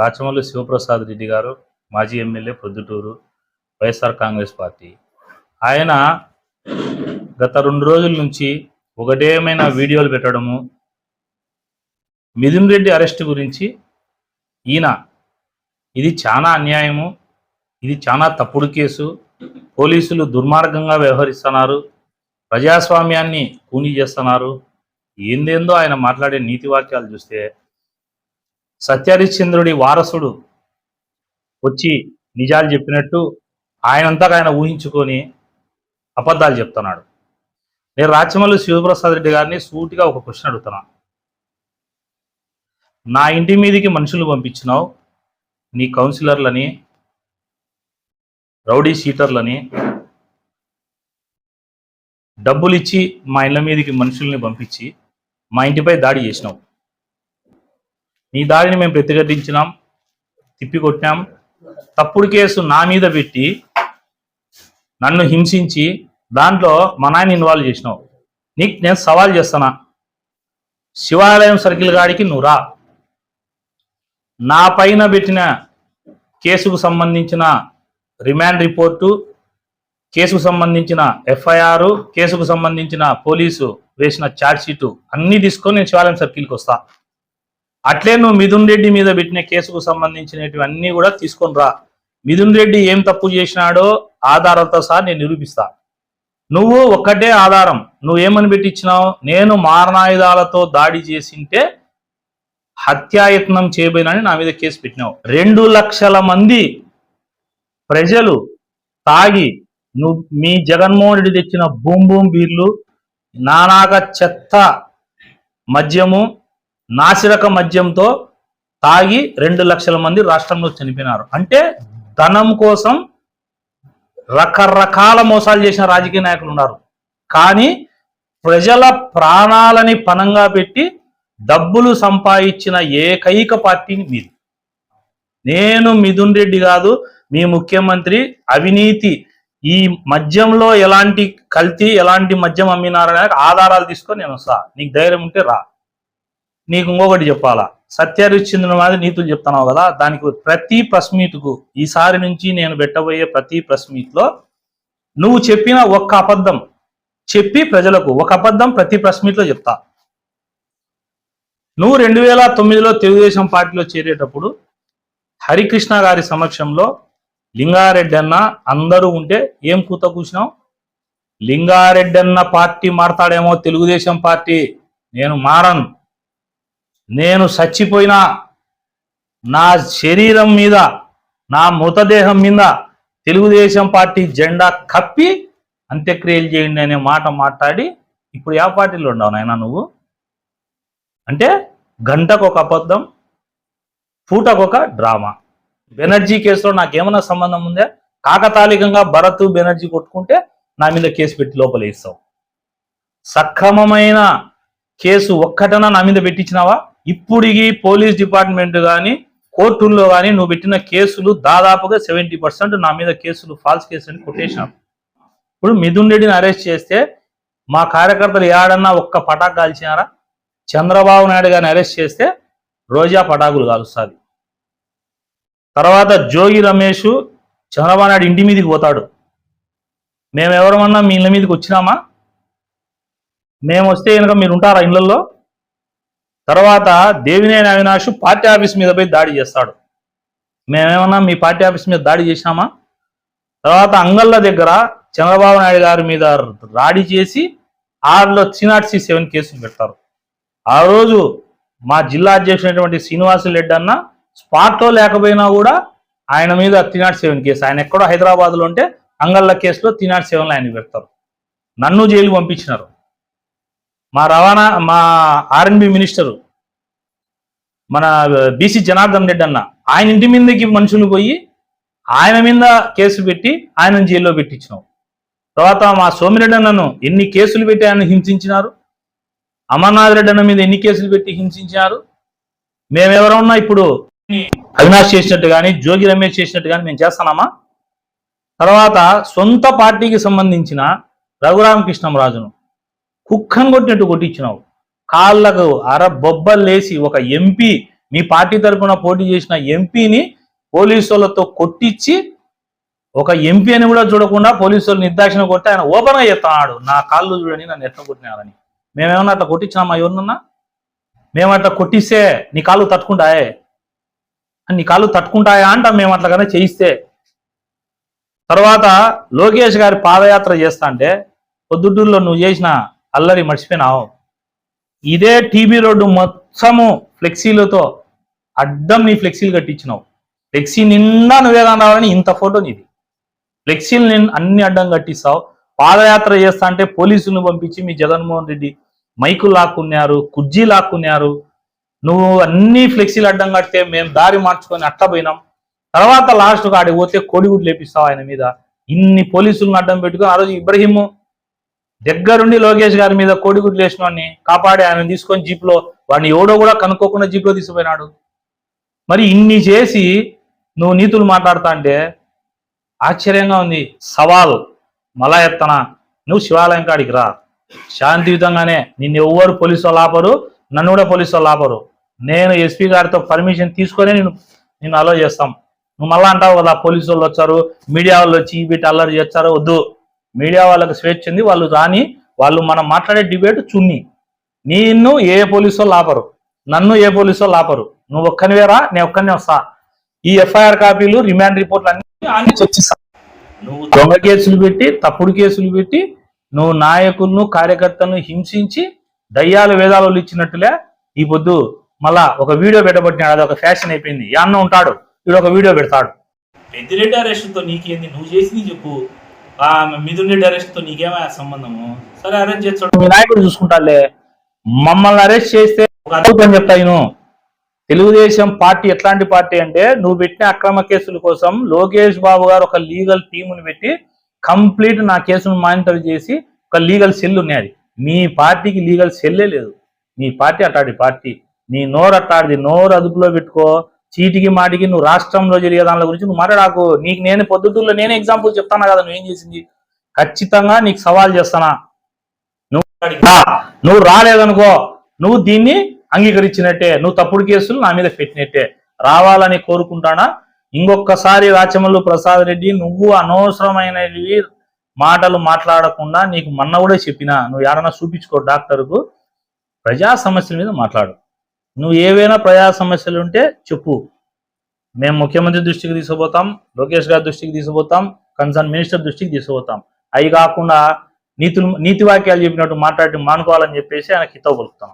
రాచమల్లి శివప్రసాద్ రెడ్డి గారు మాజీ MLA Proddatur YSR Congress party. ఆయన గత రెండు రోజుల నుంచి ఒకటేమైనా వీడియోలు పెట్టడము మిథున్ రెడ్డి అరెస్ట్ గురించి ఈయన ఇది చాలా అన్యాయము ఇది చాలా తప్పుడు కేసు పోలీసులు దుర్మార్గంగా వ్యవహరిస్తున్నారు ప్రజాస్వామ్యాన్ని కూనీ చేస్తున్నారు ఏందేందో ఆయన మాట్లాడే నీతి వాక్యాలు చూస్తే సత్యహరిశ్చంద్రుడి వారసుడు వచ్చి నిజాలు చెప్పినట్టు ఆయనంతా ఆయన ఊహించుకొని అబద్ధాలు చెప్తున్నాడు. నేను రాచమల్లి శివప్రసాద్ రెడ్డి గారిని సూటిగా ఒక క్వశ్చన్ అడుగుతున్నా. నా ఇంటి మీదకి మనుషులు పంపించినావు నీ కౌన్సిలర్లని రౌడీ షీటర్లని డబ్బులు ఇచ్చి మా ఇళ్ళ మీదకి మనుషుల్ని పంపించి మా ఇంటిపై దాడి చేసినావు. నీ దాడిని మేము ప్రతిఘటించినాం తిప్పికొట్టినాం. తప్పుడు కేసు నా మీద పెట్టి నన్ను హింసించి దాంట్లో మా నాయన ఇన్వాల్వ్ చేసినావు. నీకు నేను సవాల్ చేస్తానా? శివాలయం సర్కిల్ గాడికి నువ్వు రా. నా పైన పెట్టిన కేసుకు సంబంధించిన రిమాండ్ రిపోర్టు కేసుకు సంబంధించిన ఎఫ్ఐఆర్ కేసుకు సంబంధించిన పోలీసు వేసిన ఛార్జ్ షీటు అన్నీ తీసుకొని నేను శివాలయం సర్కిల్కి వస్తా. అట్లే నువ్వు మిథున్ రెడ్డి మీద పెట్టిన కేసుకు సంబంధించినవి కూడా తీసుకొని రా. మిథున్ రెడ్డి ఏం తప్పు చేసినాడో ఆధారాలతో సహా నేను నిరూపిస్తా. నువ్వు ఒక్కటే ఆధారం. నువ్వు ఏమని పెట్టించినావు? నేను మారణాయుధాలతో దాడి చేసింటే హత్యాయత్నం చేయబోయినని నా మీద కేసు పెట్టినావు. రెండు లక్షల మంది ప్రజలు తాగి నువ్వు మీ జగన్మోహన్ రెడ్డి తెచ్చిన బూమ్ బూమ్ బీర్లు నానాక చెత్త మద్యము నాసిరక మద్యంతో తాగి రెండు లక్షల మంది రాష్ట్రంలో చనిపోయినారు. అంటే ధనం కోసం రకరకాల మోసాలు చేసిన రాజకీయ నాయకులు ఉన్నారు. కానీ ప్రజల ప్రాణాలని పణంగా పెట్టి డబ్బులు సంపాదించిన ఏకైక పార్టీని మీది. నేను మిథున్ రెడ్డి కాదు మీ ముఖ్యమంత్రి అవినీతి. ఈ మద్యంలో ఎలాంటి కల్తీ ఎలాంటి మద్యం అమ్మినారనే ఆధారాలు తీసుకొని నేను వస్తా. నీకు ధైర్యం ఉంటే రా. నీకు ఇంకొకటి చెప్పాలా? సత్యరిచ్చింది మాది నీతులు చెప్తున్నావు కదా దానికి ప్రతి ప్రెస్ మీట్కు ఈసారి నుంచి నేను పెట్టబోయే ప్రతి ప్రెస్ మీట్లో నువ్వు చెప్పిన ఒక్క అబద్ధం చెప్పి ప్రజలకు ఒక అబద్ధం ప్రతి ప్రెస్ మీట్లో చెప్తా. నువ్వు రెండు వేల తొమ్మిదిలో తెలుగుదేశం పార్టీలో చేరేటప్పుడు హరికృష్ణ గారి సమక్షంలో లింగారెడ్డి అన్న అందరూ ఉంటే ఏం కూత కూర్చున్నావు లింగారెడ్డి అన్న పార్టీ మారతాడేమో తెలుగుదేశం పార్టీ నేను మారను. నేను చచ్చిపోయినా నా శరీరం మీద నా మృతదేహం మీద తెలుగుదేశం పార్టీ జెండా కప్పి అంత్యక్రియలు చేయండి అనే మాట మాట్లాడి ఇప్పుడు ఏ పార్టీలో ఉండవు నాయనా నువ్వు? అంటే గంటకు ఒక అబద్ధం పూటకొక డ్రామా. బెనర్జీ కేసులో నాకేమన్నా సంబంధం ఉందా? కాకతాళికంగా భరత్ బెనర్జీ కొట్టుకుంటే నా మీద కేసు పెట్టి లోపలేస్తావు. సక్రమమైన కేసు ఒక్కటనా నా మీద పెట్టించినావా? ఇప్పుడికి పోలీస్ డిపార్ట్మెంట్ కానీ కోర్టుల్లో కానీ నువ్వు పెట్టిన కేసులు దాదాపుగా సెవెంటీ పర్సెంట్ నా మీద కేసులు ఫాల్స్ కేసులు అని కొట్టేసినావు ఇప్పుడు మిథున్ రెడ్డిని అరెస్ట్ చేస్తే మా కార్యకర్తలు ఏడన్నా ఒక్క పటాకు కాల్చినారా? చంద్రబాబు నాయుడు గారిని అరెస్ట్ చేస్తే రోజా పటాకులు కాలుస్తుంది. తర్వాత జోగి రమేష్ చంద్రబాబు నాయుడు ఇంటి మీదకి పోతాడు. మేము ఎవరమన్నా మీ ఇళ్ళ మీదకి వచ్చినామా? మేము వస్తే కనుక మీరు ఉంటారా ఇళ్ళల్లో? తర్వాత దేవినేని అవినాష్ పార్టీ ఆఫీస్ మీద పోయి దాడి చేస్తాడు. మేమేమన్నా మీ పార్టీ ఆఫీస్ మీద దాడి చేసినామా? తర్వాత అంగళ్ళ దగ్గర చంద్రబాబు నాయుడు గారి మీద రాడి చేసి ఆరులో త్రీ నాట్ సి సెవెన్ కేసులు పెడతారు. ఆ రోజు మా జిల్లా అధ్యక్షుడైనటువంటి శ్రీనివాసు రెడ్డి అన్న స్పాట్లో లేకపోయినా కూడా ఆయన మీద త్రీ నాట్ సెవెన్ కేసు. ఆయన ఎక్కడో హైదరాబాద్లో ఉంటే అంగళ్ళ కేసులో త్రీ నాట్ సెవెన్లో ఆయన పెడతారు. నన్ను జైలు పంపించినారు. మా రవాణా మా ఆర్ఎన్బి మినిస్టరు మన బీసీ జనార్దన్ రెడ్డి అన్న ఆయన ఇంటి మీదకి మనుషులు పోయి ఆయన మీద కేసు పెట్టి ఆయన జైల్లో పెట్టించినాం. తర్వాత మా సోమిరెడ్డి అన్నను ఎన్ని కేసులు పెట్టి ఆయన హింసించినారు? అమర్నాథ్ రెడ్డి అన్న మీద ఎన్ని కేసులు పెట్టి హింసించినారు? మేమెవరన్నా ఇప్పుడు అవినాష్ చేసినట్టు కానీ జోగి రమేష్ చేసినట్టు కానీ మేము చేస్తున్నామా తర్వాత సొంత పార్టీకి సంబంధించిన రఘురామకృష్ణం రాజును కుక్కను కొట్టినట్టు కొట్టించినావు. కాళ్ళకు అర బొబ్బలేసి ఒక ఎంపీ మీ పార్టీ తరఫున పోటీ చేసిన ఎంపీని పోలీసులతో కొట్టించి ఒక ఎంపీ అని కూడా చూడకుండా పోలీసులు నిర్దాక్షణ కొట్టి ఆయన ఓపెన్గా చెప్తున్నాడు. నా కాళ్ళు చూడని నన్ను ఎట్లా కొట్టినారని. మేమేమన్నా అట్లా కొట్టించినామా ఎవరినన్నా? మేము అట్లా కొట్టిస్తే నీ కాళ్ళు తట్టుకుంటాయే? నీ కాళ్ళు తట్టుకుంటాయా అంటాం మేము అట్లాగానే చేయిస్తే. తర్వాత లోకేష్ గారి పాదయాత్ర చేస్తా అంటే పొద్దుటూరులో నువ్వు చేసిన అల్లరి మర్చిపోయినావు. ఇదే టీబీ రోడ్డు మొత్తము ఫ్లెక్సీలతో అడ్డం నీ ఫ్లెక్సీలు కట్టించినావు. ఫ్లెక్సీ నిండా నువ్వే కావాలని ఇంత ఫోటో నీది. ఫ్లెక్సీలు నేను అన్ని అడ్డం కట్టిస్తావు. పాదయాత్ర చేస్తా అంటే పోలీసులను పంపించి మీ జగన్మోహన్ రెడ్డి మైకులు లాక్కున్నారు కుర్జీ లాక్కున్నారు. నువ్వు అన్ని ఫ్లెక్సీలు అడ్డం కడితే మేము దారి మార్చుకొని అట్లా పోయినాం. తర్వాత లాస్ట్ ఆడికి పోతే కోడిగుడ్లు లేపిస్తావు ఆయన మీద. ఇన్ని పోలీసులను అడ్డం పెట్టుకుని ఆ రోజు ఇబ్రహీము దగ్గరుండి లోకేష్ గారి మీద కోడిగుడ్లు వేసిన వాడిని కాపాడి ఆయన తీసుకొని జీప్లో వాడిని ఎవడో కూడా కనుక్కోకుండా జీప్లో తీసుకుపోయినాడు. మరి ఇన్ని చేసి నువ్వు నీతులు మాట్లాడుతా అంటే ఆశ్చర్యంగా ఉంది. సవాల్. మళ్ళా ఎత్తనా నువ్వు శివాలయం కాడికి రా. శాంతియుతంగానే నిన్ను ఎవ్వరు పోలీసు వాళ్ళు ఆపరు నన్ను కూడా పోలీసు వాళ్ళు ఆపరు. నేను ఎస్పీ గారితో పర్మిషన్ తీసుకొని నేను నేను అలో చేస్తాం. నువ్వు మళ్ళా అంటావు కదా పోలీసు వాళ్ళు వచ్చారు మీడియా వాళ్ళు వచ్చి వీటి అల్లరి చేస్తారు వద్దు. మీడియా వాళ్ళకి స్వేచ్ఛ ఉంది వాళ్ళు రాని వాళ్ళు మనం మాట్లాడే డిబేట్ చున్ని. నిన్ను ఏ పోలీసు లాపరు. నన్ను ఏ పోలీసు లాపరు. నువ్వు నువ్వు ఒక్కనివేరా నేను ఒక్కనే వస్తా. ఈ ఎఫ్ఐఆర్ కాపీలు రిమాండ్ రిపోర్ట్లు అన్ని చర్చిస్తా. నువ్వు దొంగ కేసులు పెట్టి తప్పుడు కేసులు పెట్టి నువ్వు నాయకులను కార్యకర్తలను హింసించి దయ్యాలు వేదాలు ఇచ్చినట్టులే ఈ పొద్దు మళ్ళా ఒక వీడియో పెట్టబట్టినాడు అది ఒక ఫ్యాషన్ అయిపోయింది. యాన్న ఉంటాడు వీడు ఒక వీడియో పెడతాడు. పెద్దిరెడ్డి అరెస్ట్తో నీకేంది? నువ్వు చేసింది చెప్పు. మిథున్ రెడ్డి అరెస్ట్తో నీకేమైనా సంబంధము? సరే అరెస్ట్ చేస్తాడు నాయకుడు చూసుకుంటాలే మమ్మల్ని అరెస్ట్ చేస్తే ఒక అద్భుతం చెప్తాను తెలుగుదేశం పార్టీ ఎట్లాంటి పార్టీ అంటే నువ్వు పెట్టిన అక్రమ కేసుల కోసం లోకేష్ బాబు గారు ఒక లీగల్ టీముని పెట్టి కంప్లీట్ నా కేసును మానిటర్ చేసి ఒక లీగల్ సెల్ ఉన్నది మీ పార్టీకి లీగల్ సెల్లే లేదు. మీ పార్టీ అట్టాడి పార్టీ. నీ నోరు అట్టాడిది నోరు అదుపులో పెట్టుకో. చీటికి మాటికి నువ్వు రాష్ట్రంలో జరిగే దాని గురించి నువ్వు మాట్లాడాకు. నీకు నేను పొద్దుటూరులో నేనే ఎగ్జాంపుల్ చెప్తాను కదా నువ్వేం చేసింది? ఖచ్చితంగా నీకు సవాల్ చేస్తానా. నువ్వు నువ్వు రాలేదనుకో నువ్వు దీన్ని అంగీకరించినట్టే. నువ్వు తప్పుడు కేసులు నా మీద పెట్టినట్టే. రావాలని కోరుకుంటానా? ఇంకొకసారి రాచమల్లు ప్రసాద్ రెడ్డి నువ్వు అనవసరమైనవి మాటలు మాట్లాడకుండా నీకు మొన్న కూడా చెప్పినా. నువ్వు ఎవరైనా చూపించుకో డాక్టర్కు. ప్రజా సమస్యల మీద మాట్లాడు. నువ్వు ఏవైనా ప్రజా సమస్యలు ఉంటే చెప్పు. మేము ముఖ్యమంత్రి దృష్టికి తీసుకుపోతాం లోకేష్ గారి దృష్టికి తీసుకుపోతాం కన్సర్న్ మినిస్టర్ దృష్టికి తీసుకుపోతాం. అవి కాకుండా నీతులు నీతి వాక్యాలు చెప్పినట్టు మాట్లాడి మానుకోవాలని చెప్పేసి ఆయన హితవు పలుకుతాం.